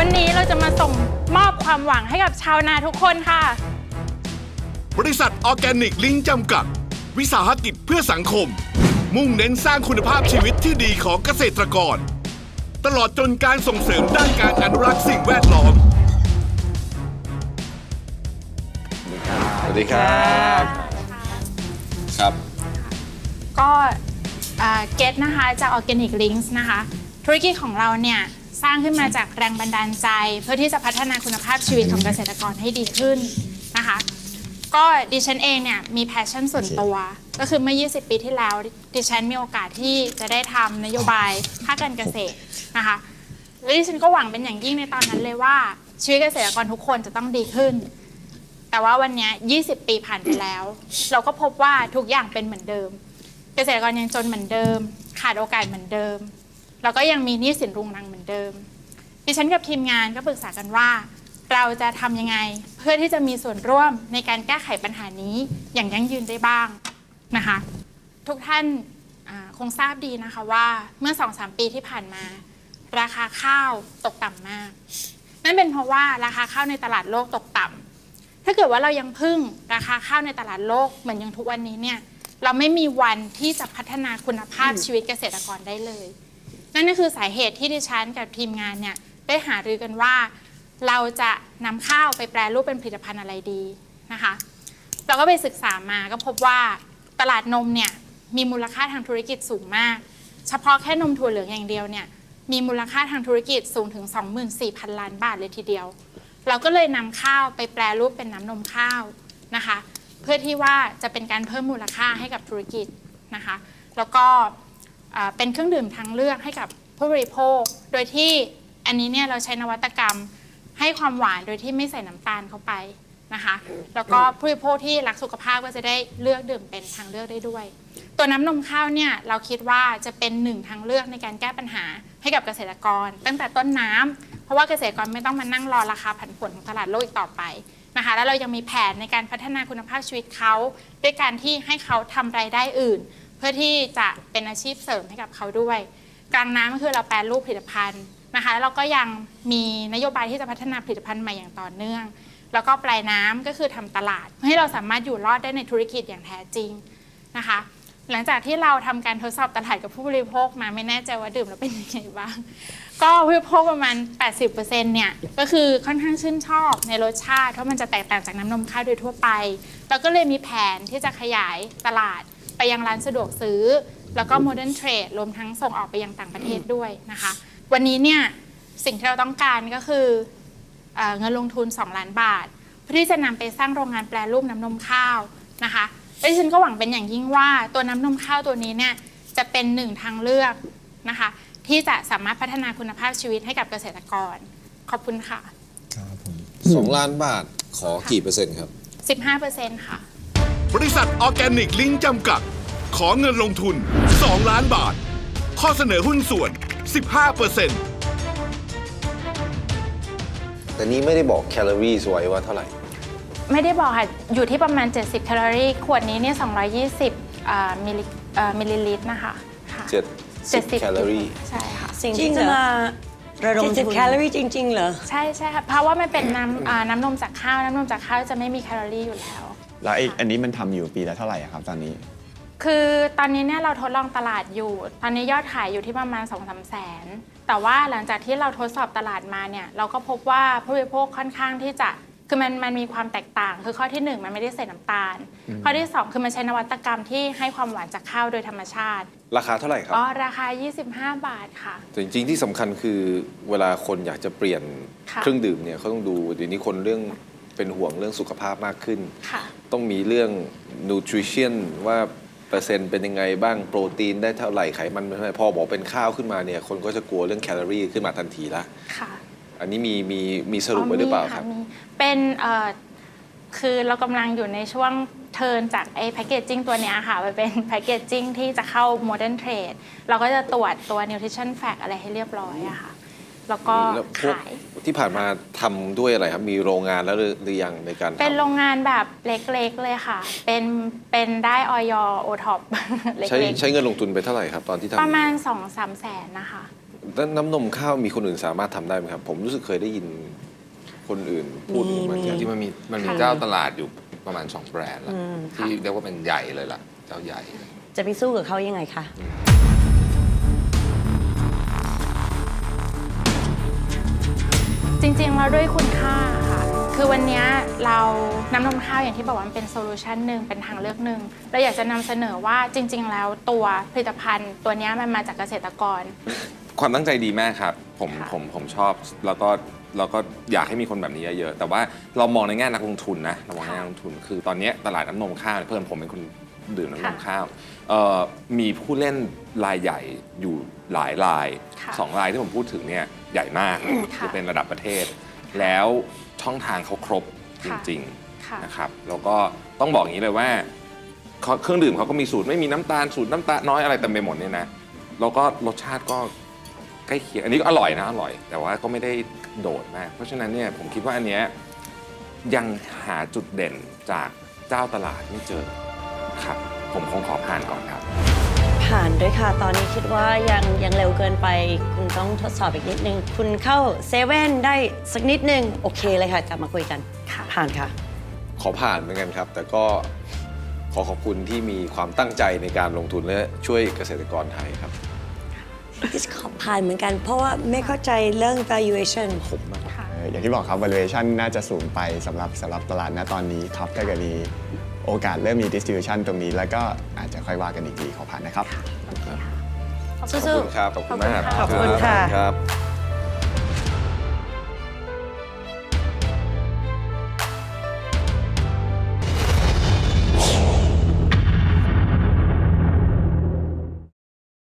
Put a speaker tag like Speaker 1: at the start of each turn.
Speaker 1: วันนี้เราจะมาส่งมอบความหวังให้กับชาวนาทุกคนค่ะ
Speaker 2: บริษัทออร์แกนิกลิงจำกัด วิสาหกิจเพื่อสังคม มุ่งเน้นสร้างคุณภาพชีวิตที่ดีของเกษตรกร ตลอดจนการส่งเสริมด้านการอนุรักษ์สิ่งแวดล้อม
Speaker 3: สวัสดีครับครับ
Speaker 1: ก็เกตนะคะจาก Organic Links นะคะ ธุรกิจของเราเนี่ย สร้างขึ้นมาจากแรงบันดาลใจ เพื่อที่จะพัฒนาคุณภาพชีวิตของเกษตรกรให้ดีขึ้นนะคะ ก็ดิฉันเองเนี่ยมีแพชชั่นส่วนตัว ก็คือเมื่อ 20 ปีที่แล้ว ดิฉันมีโอกาสที่จะได้ทำนโยบายภาคการเกษตรนะคะแล้วดิฉันก็หวังเป็นอย่างยิ่งในตอนนั้นเลยว่า ชีวิตเกษตรกรทุกคนจะต้องดีขึ้น แต่ว่าวันนี้ 20 ปีผ่านไปแล้ว เราก็พบว่าทุกอย่างเป็นเหมือนเดิม เกษตรกรยังจนเหมือนเดิม ขาดโอกาสเหมือนเดิม แล้วก็ยังมีหนี้สินรุงรังเหมือนเดิม ดิฉันกับทีมงานก็ปรึกษากันว่า เราจะทำยังไงเพื่อที่จะมีส่วนร่วมในการแก้ไขปัญหานี้อย่างยั่งยืนได้บ้างนะคะ ทุกท่านคงทราบดีนะคะว่าเมื่อ 2-3 ปีที่ผ่านมา ราคาข้าวตกต่ำมาก นั่นเป็นเพราะว่าราคาข้าวในตลาดโลกตกต่ำถ้าเกิดว่าเรายังพึ่งราคาข้าวในตลาดโลกเหมือนอย่างทุกวันนี้เนี่ยเราไม่มีวันที่จะพัฒนาคุณภาพชีวิตเกษตรกรได้เลย นั่นก็คือสาเหตุที่ดิฉันกับทีมงานเนี่ยได้หารือกันว่า เราจะนำข้าวไปแปรรูปเป็นผลิตภัณฑ์อะไรดีนะคะ เราก็ไปศึกษามาก็พบว่าตลาดนมเนี่ยมีมูลค่าทางธุรกิจสูงมาก เฉพาะแค่นมถั่วเหลืองอย่างเดียวเนี่ยมีมูลค่าทางธุรกิจสูงถึง 24,000 ล้านบาทเลยทีเดียว เราก็เลยนำข้าวไปแปรรูปเป็นน้ำนมข้าวนะคะ เพื่อที่ว่าจะเป็นการเพิ่มมูลค่าให้กับธุรกิจนะคะ แล้วก็ เป็นเครื่องดื่มทางเลือกให้กับผู้บริโภค โดยที่อันนี้เนี่ยเราใช้นวัตกรรมให้ความหวานโดยที่ไม่ใส่น้ำตาลเข้าไปนะคะ แล้วก็ผู้บริโภคที่รักสุขภาพก็จะได้เลือกดื่มเป็นทางเลือกได้ด้วย ตัวน้ำนมข้าวเนี่ยเราคิดว่าจะเป็นหนึ่งทางเลือกในการแก้ปัญหาให้กับเกษตรกร ตั้งแต่ต้นน้ำเพราะว่าเกษตรกรไม่ต้องมานั่งรอราคาผันผวนของตลาดโลกอีกต่อไปนะคะแล้วเรายังมีแผนในการพัฒนาคุณภาพชีวิตเขาด้วยการที่ให้เขาทำรายได้อื่น เพื่อที่จะเป็นอาชีพเสริมให้กับเขาด้วย กลางน้ำก็คือเราแปลรูปผลิตภัณฑ์นะคะแล้วเราก็ยังมีนโยบายที่จะพัฒนาผลิตภัณฑ์ใหม่อย่างต่อเนื่อง แล้วก็ปลายน้ำก็คือทำตลาดเพื่อให้เราสามารถอยู่รอดได้ในธุรกิจอย่างแท้จริงนะคะ หลังจากที่เราทำการทดสอบตลาดกับผู้บริโภคมาไม่แน่ใจว่าดื่มแล้วเป็นยังไงบ้าง ก็ผู้บริโภคประมาณ 80%เนี่ยก็คือค่อนข้างชื่นชอบในรสชาติเพราะมันจะแตกต่างจากน้ำนมข้าวโดยทั่วไป เราก็เลยมีแผนที่จะขยายตลาด ไปยังร้านสะดวกซื้อ แล้วก็โมเดิร์นเทรดรวมทั้งส่งออกไปยังต่างประเทศด้วยนะคะ วันนี้เนี่ยสิ่งที่เราต้องการก็คือเอ่อเงินลงทุน 2 ล้านบาท เพื่อที่จะนำไปสร้างโรงงานแปรรูปน้ำนมข้าวนะคะและดิฉันก็หวังเป็นอย่างยิ่งว่าตัวน้ำนมข้าวตัวนี้เนี่ยจะเป็นหนึ่งทางเลือกนะคะที่จะสามารถพัฒนาคุณภาพชีวิตให้กับเกษตรกร ขอบคุณค่ะ
Speaker 3: สองล้านบาทขอกี่เปอร์เซ็นต์ครับ
Speaker 1: 15%ค่ะ
Speaker 2: บริษัทออร์แกนิกลิงจำกัด ขอเงินลงทุน 2 ล้านบาท ข้อเสนอหุ้นส่วน 15%
Speaker 4: แต่นี้ไม่ได้บอกแคลอรี่ไว้ว่าเท่าไหร่
Speaker 1: ไม่ได้บอกค่ะ อยู่ที่ประมาณ 70 แคลอรี่ ขวดนี้เนี่ย 220อ่ามิลลิเอ่อมิลลิลิตรนะคะค่ะ
Speaker 4: 70แคลอรี่
Speaker 1: ใช่ค่ะ
Speaker 5: สิ่ง
Speaker 6: จริ
Speaker 5: ที่
Speaker 6: งเหร
Speaker 5: จะ
Speaker 6: อ
Speaker 5: มาระดม
Speaker 6: เจ็ด
Speaker 5: ทุน
Speaker 6: แคลอรี่จริง ๆ เหรอ
Speaker 1: ใช่ใช่ค่ะ เพราะว่ามันเป็นน้ำอ่าน้ำนมจากข้าว น้ำนมจากข้าวจะไม่มีแคลอรี่อยู่แล้ว
Speaker 7: แล้วไอ้อันนี้มันทำอยู่ปีละเท่าไหร่อะครับตอนนี้
Speaker 1: คือตอนนี้เนี่ยเราทดลองตลาดอยู่ ตอนนี้ยอดขายอยู่ที่ประมาณ2องสามแสน แต่ว่าหลังจากที่เราทดสอบตลาดมาเนี่ยเราก็พบว่าผู้บริโภคค่อนข้างที่จะคือมันมันมีความแตกต่าง คือข้อที่หนึ่งมันไม่ได้ใส่น้ำตาล ข้อที่สองคือมันใช้นวัตกรรมที่ให้ความหวานจากข้าวโดยธรรมชาติ
Speaker 4: ราคาเท่าไหร่ครับ
Speaker 1: อ๋อราคา 25 บาทค่ะ
Speaker 4: แต่จริงๆที่สำคัญคือเวลาคนอยากจะเปลี่ยน
Speaker 1: ค่ะ
Speaker 4: เครื่องดื่มเนี่ยเขาต้องดูเดี๋ยวนี้คนเรื่องเป็นห่วงเรื่องสุขภาพมากขึ้น
Speaker 1: ค่ะ
Speaker 4: ต้องมีเรื่อง nutrition ว่าเปอร์เซ็นต์เป็นยังไงบ้างโปรตีนได้เท่าไหร่ไขมันเป็นเท่าไหร่พอบอกเป็นข้าวขึ้นมาเนี่ย คนก็จะกลัวเรื่องแคลอรี่ขึ้นมาทันทีละ
Speaker 1: ค่ะ
Speaker 4: อันนี้มีมีมีสรุปไว้หรือเปล่าครับ
Speaker 1: มีะมีเป็นเอ่อคือเรากำลังอยู่ในช่วงเทิร์นจากไอ้แพคเกจจิ้งตัวเนี้ยค่ะไปเป็นแพคเกจจิ้งที่จะเข้าโมเดิร์นเทรดเราก็จะตรวจตัว nutrition fact อะไรให้เรียบร้อยอะค่ะ แล้วก็
Speaker 4: แล้วพวก
Speaker 1: ขาย
Speaker 4: ที่ผ่านมาทำด้วยอะไรครับ มีโรงงานแล้วหรือหรือยังในการทำ
Speaker 1: เป็นโรงงานแบบเล็กๆเลยค่ะ เป็นเป็นได้ออยโอท็อป เล็
Speaker 4: ใช้
Speaker 1: ก
Speaker 4: ใช้เงินลงทุนไปเท่าไหร่ครับ ตอนที่ทำ
Speaker 1: ๆ ประมาณ2องสามแสนนะคะ
Speaker 4: แล้วน้ำนมข้าวมีคนอื่นสามารถทำได้ไหมครับ ผมรู้สึกเคยได้ยินคนอื่นพูด
Speaker 5: มี
Speaker 4: มา
Speaker 5: มี
Speaker 4: จาก
Speaker 3: ที่มันมีมันมี
Speaker 5: ค่ะ
Speaker 3: เจ้าตลาดอยู่ประมาณ 2 แบรนด์แล้ว
Speaker 5: อืม
Speaker 3: ที่เรียกว่าเป็นใหญ่เลยล่ะ เจ้าใหญ่
Speaker 5: จะไปสู้กับเขายังไงคะ
Speaker 1: ริงๆแล้วด้วยคุณค่าค่ะ คือวันเนี้ยเราน้ำนมข้าวอย่างที่บอกว่ามันเป็นโซลูชันหนึ่งเป็นทางเลือกหนึ่งเราอยากจะนำเสนอว่าจริง ๆ แล้วตัวผลิตภัณฑ์ ตัวเนี้ยมันมาจากเกษตรกร
Speaker 3: ความตั้งใจดีมากครับ ผม
Speaker 1: ค่ะ
Speaker 3: ผมผมชอบแล้วก็แล้วก็อยากให้มีคนแบบนี้เยอะๆ แต่ว่าเรามองในแง่นักลงทุนนะเรามองในแง่นักลงทุน คือตอนเนี้ยตลาดน้ำนมข้าวเนี่ยเพิ่มผมเป็นคน ดื่มน้ำนมข้าวเอ่อมีผู้เล่นรายใหญ่อยู่หลายราย
Speaker 1: ค่ะ
Speaker 3: สองรายที่ผมพูดถึงเนี่ยใหญ่มาก
Speaker 1: ค่ะ
Speaker 3: จะเป็นระดับประเทศ แล้วช่องทางเขาครบจ
Speaker 1: ค่ะ
Speaker 3: ริง
Speaker 1: ค่ะ
Speaker 3: ๆนะครับแล้วก็ต้องบอกอย่างนี้เลยว่าเขาเครื่องดื่มเขาก็มีสูตรไม่มีน้ำตาลสูตรน้ำตาลน้อยอะไรเต็มไปหมดเนี่ยนะแล้วก็รสชาติก็ใกล้เคียงอันนี้ก็อร่อยนะอร่อย แต่ว่าก็ไม่ได้โดดมาก เพราะฉะนั้นเนี่ยผมคิดว่าอันเนี้ยยังหาจุดเด่นจากเจ้าตลาดไม่เจอ ครับ ผมคงขอผ่านก่อนครับ
Speaker 5: ผ่านด้วยค่ะ ตอนนี้คิดว่ายังยังเร็วเกินไป คุณต้องทดสอบอีกนิดนึง คุณเข้าเซเว่นได้สักนิดนึง โอเคเลยค่ะกลับมาคุยกัน
Speaker 1: ค่ะ
Speaker 5: ผ่านค่ะ
Speaker 4: ขอผ่านเหมือนกันครับ แต่ก็ขอขอบคุณที่มีความตั้งใจในการลงทุนและช่วยเกษตรกรไทยครับ
Speaker 5: ดิสขอผ่านเหมือนกัน เพราะว่าไม่เข้าใจเรื่อง valuation
Speaker 4: ผมมาก
Speaker 1: ค่ะ
Speaker 7: เอ่ออย่างที่บอกครับ valuation น่าจะสูงไปสำหรับสำหรับตลาดณตอนนี้ครับถ้าเกิดมี โอกาสเริ่มมี distribution ตรงนี้ แล้วก็อาจจะค่อยว่ากันอีกทีขอผ่านนะครับ
Speaker 1: โอเคค่ะ
Speaker 5: สู้
Speaker 4: ขอบคุณครับ
Speaker 3: ขอบคุณมาก
Speaker 5: ขอบคุณค่ะ
Speaker 4: ครับ